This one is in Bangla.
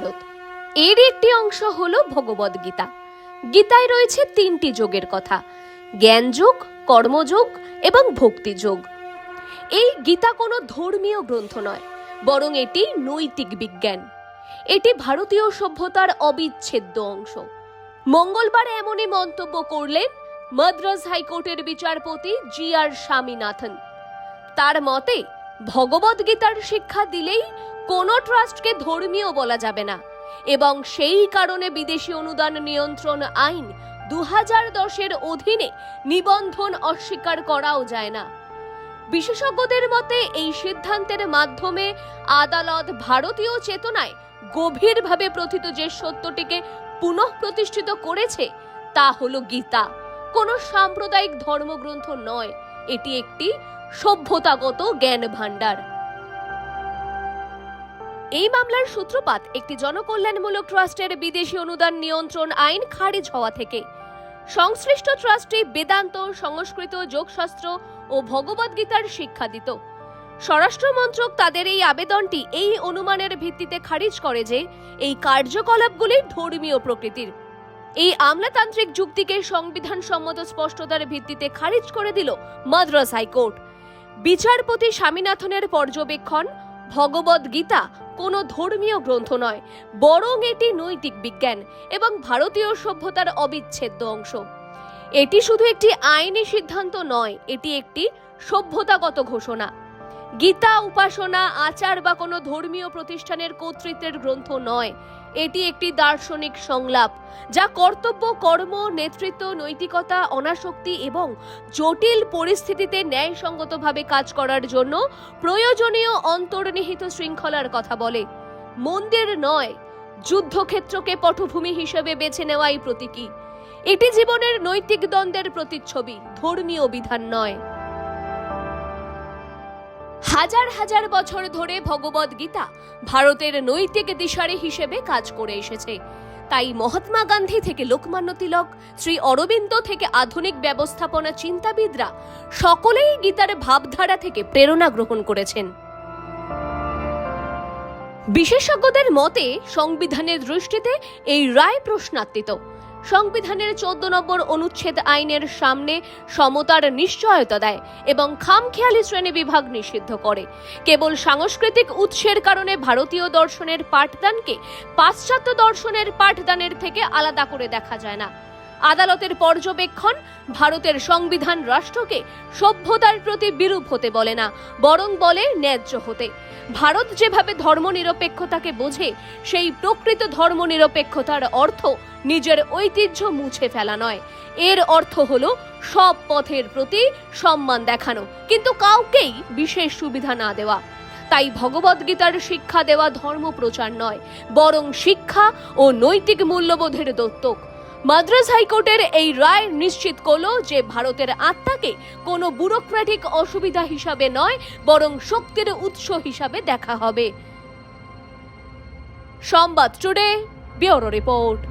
মহাভারত এর একটি অংশ হল ভগবদ গীতা। গীতায় রয়েছে তিনটি যোগের কথা। জ্ঞানযোগ, কর্মযোগ এবং ভক্তিযোগ। এই গীতা কোনো ধর্মীয় গ্রন্থ নয়, বরং এটি নৈতিক বিজ্ঞান। এটি ভারতীয় সভ্যতার অবিচ্ছেদ্য অংশ। মঙ্গলবার এমনই মন্তব্য করলেন মাদ্রাজ হাইকোর্টের বিচারপতি জি আর স্বামীনাথন। তার মতে ভগবদ গীতার শিক্ষা দিলেই কোনো ট্রাস্টকে ধর্মীয় বলা যাবে না। এবং সেই কারণে বিদেশি অনুদান নিয়ন্ত্রণ আইন দু হাজার দশের অধীনে নিবন্ধন অস্বীকার করাও যায় না। বিশেষজ্ঞদের মতে, এই সিদ্ধান্তের মাধ্যমে আদালত ভারতীয় চেতনায় গভীরভাবে প্রথিত যে সত্যটিকে পুনঃ প্রতিষ্ঠিত করেছে, তা হলো গীতা। কোনো সাম্প্রদায়িক ধর্মগ্রন্থ নয়। এটি একটি সভ্যতাগত জ্ঞান ভাণ্ডার। এই মামলার সূত্রপাত একটি জনকল্যাণমূলক ট্রাস্টের বিদেশি অনুদান নিয়ন্ত্রণ আইন খারিজ হওয়া থেকে। সংশ্লিষ্ট ট্রাস্টটি বেদান্ত, সংস্কৃত, যোগশাস্ত্র ও ভগবদ্গীতার শিক্ষা দিত। স্বরাষ্ট্র মন্ত্রক তাদের এই আবেদনটি এই অনুমানের ভিত্তিতে খারিজ করে যে, এই কার্যকলাপগুলি ধর্মীয় প্রকৃতির। এই আমলাতান্ত্রিক যুক্তিকে সংবিধান সম্মত স্পষ্টতার ভিত্তিতে খারিজ করে দিল মাদ্রাস হাইকোর্ট বিচারপতি স্বামীনাথনের পর্যবেক্ষণ ভগবদ গীতা কোনো ধর্মীয় গ্রন্থ নয়, বরং এটি নৈতিক বিজ্ঞান এবং ভারতীয় সভ্যতার অবিচ্ছেদ্য অংশ। এটি শুধু একটি আইনি সিদ্ধান্ত নয়, এটি একটি সভ্যতাগত ঘোষণা। গীতা, উপাসনা, আচার বা কোনো ধর্মীয় প্রতিষ্ঠানের কর্তৃত্বের গ্রন্থ নয় এটি একটি দার্শনিক সংলাপ, যা কর্তব্য, কর্ম, নেতৃত্ব, নৈতিকতা, অনাসক্তি এবং জটিল পরিস্থিতিতে ন্যায়সঙ্গতভাবে কাজ করার জন্য প্রয়োজনীয় অন্তর্নিহিত শৃঙ্খলার কথা বলে। মন্দির নয়, যুদ্ধক্ষেত্রকে পটভূমি হিসেবে বেছে নেওয়াই প্রতীকী। এটি জীবনের নৈতিক দ্বন্দ্বের প্রতিচ্ছবি, ধর্মীয় বিধান নয়। হাজার হাজার বছর ধরে ভগবদ গীতা ভারতের নৈতিক দিশারি হিসেবে কাজ করে এসেছে। তাই মহাত্মা গান্ধী থেকে লোকমান্য তিলক, শ্রী অরবিন্দ থেকে আধুনিক ব্যবস্থাপনা চিন্তাবিদরা সকলেই গীতার ভাবধারা থেকে প্রেরণা গ্রহণ করেছেন। বিশেষজ্ঞদের মতে সংবিধানের দৃষ্টিতে এই রায় প্রশ্নাতীত। সংবিধানের চোদ্দ নম্বর অনুচ্ছেদ আইনের সামনে সমতার নিশ্চয়তা দেয় এবং খামখেয়ালি শ্রেণি বিভাগ নিষিদ্ধ করে। কেবল সাংস্কৃতিক উৎসের কারণে ভারতীয় দর্শনের পাঠদানকে পাশ্চাত্য দর্শনের পাঠদানের থেকে আলাদা করে দেখা যায় না। আদালতের পর্যবেক্ষণ, ভারতের সংবিধান রাষ্ট্রকে সভ্যতার প্রতি বিরূপ হতে বলে না, বরং বলে ন্যায্য হতে। ভারত যেভাবে ধর্মনিরপেক্ষতাকে বোঝে, সেই প্রকৃত ধর্মনিরপেক্ষতার অর্থ নিজের ঐতিহ্য মুছে ফেলা নয়। এর অর্থ হলো সব পথের প্রতি সম্মান দেখানো, কিন্তু কাউকেই বিশেষ সুবিধা না দেওয়া। তাই ভগবদ্গীতার শিক্ষা দেওয়া ধর্ম প্রচার নয়, বরং শিক্ষা ও নৈতিক মূল্যবোধের দত্তক। মাদ্রাজ হাইকোর্টের এই রায় নিশ্চিত করল যে ভারতের আত্মাকে কোনো ব্যুরোক্রেটিক অসুবিধা হিসাবে নয়, বরং শক্তির উৎস হিসাবে দেখা হবে। সংবাদ টুডে, ব্যুরো রিপোর্ট।